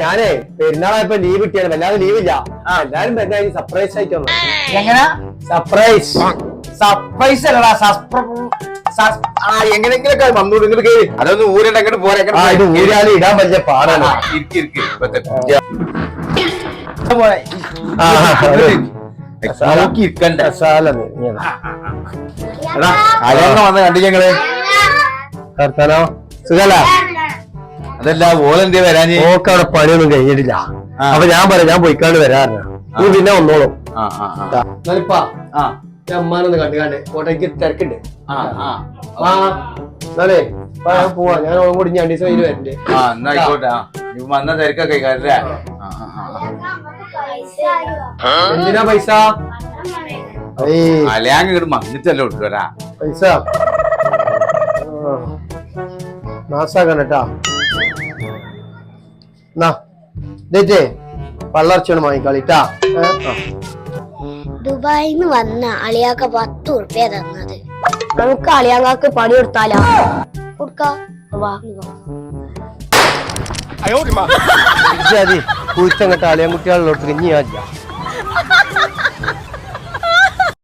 ഞാനേ പെരുന്നാളായപ്പോ ലീവ് കിട്ടിയാണ്. വല്ലാതെ ലീവില്ല എല്ലാരും പെരുന്നാൾ സർപ്രൈസ് ആയിട്ട് വന്നു. എങ്ങനെ? സർപ്രൈസ് സർപ്രൈസ് അല്ലടാ ആ എങ്ങനെയെങ്കിലൊക്കെ വന്നോട് ഇങ്ങോട്ട് കേറി. അതൊന്ന് ഊരണ്ട അങ്ങോട്ട് പോരെ ആ ഇത് ഊരാൽ ഇടാൻ വലിയ പാടാണ്. ഇരിക്ക് ഇരിക്ക്. നോക്കി ഇരിക്കണ്ട? വന്ന് കണ്ടു ഞങ്ങൾ വർത്താനോ? സുഖല്ല? അതല്ല ഓളെന്തേ വരാൻ ഓക്ക് അവിടെ പണിയൊന്നും കഴിഞ്ഞിട്ടില്ല. അപ്പൊ ഞാൻ പറയാം ഞാൻ പോയിക്കാണ്ട് വരാറില്ല നീ പിന്നെ വന്നോളും. ആ ആ ആ. എന്നാലിപ്പാ അമ്മാനൊന്ന് കണ്ടുകാണ്ട് കോട്ടയ്ക്ക് തിരക്കുണ്ട്. എന്നാലേ പോവാ. ഞാൻ ഓളും കൂടി ഞാൻ ദിവസം കഴിഞ്ഞ് വരണ്ടേ. ആ എന്നാ ആയിക്കോട്ടെ. നീ വന്ന തിരക്കൊക്കെ എന്തിനാ പൈസ? അലയാങ് ഇങ്ങോട്ട് വന്നിട്ടല്ലേ ഉള്ളൂരാ പൈസ കേട്ടാ എന്നാ ഇതേറ്റേ പള്ളർച്ചയാണ് വാങ്ങിക്കളിട്ടാ ദുബായിന്ന് വന്ന അളിയാക്ക പത്ത് ഉറുപ്പ്യ തന്നത്. നമുക്ക് അളിയാങ്കാക്ക് പണി കൊടുത്താലോ? കൊടുക്ക. കുഴിച്ചങ്ങട്ട് അലയൻകുട്ടികളിലോട്ട് ഇനി ആദ്യം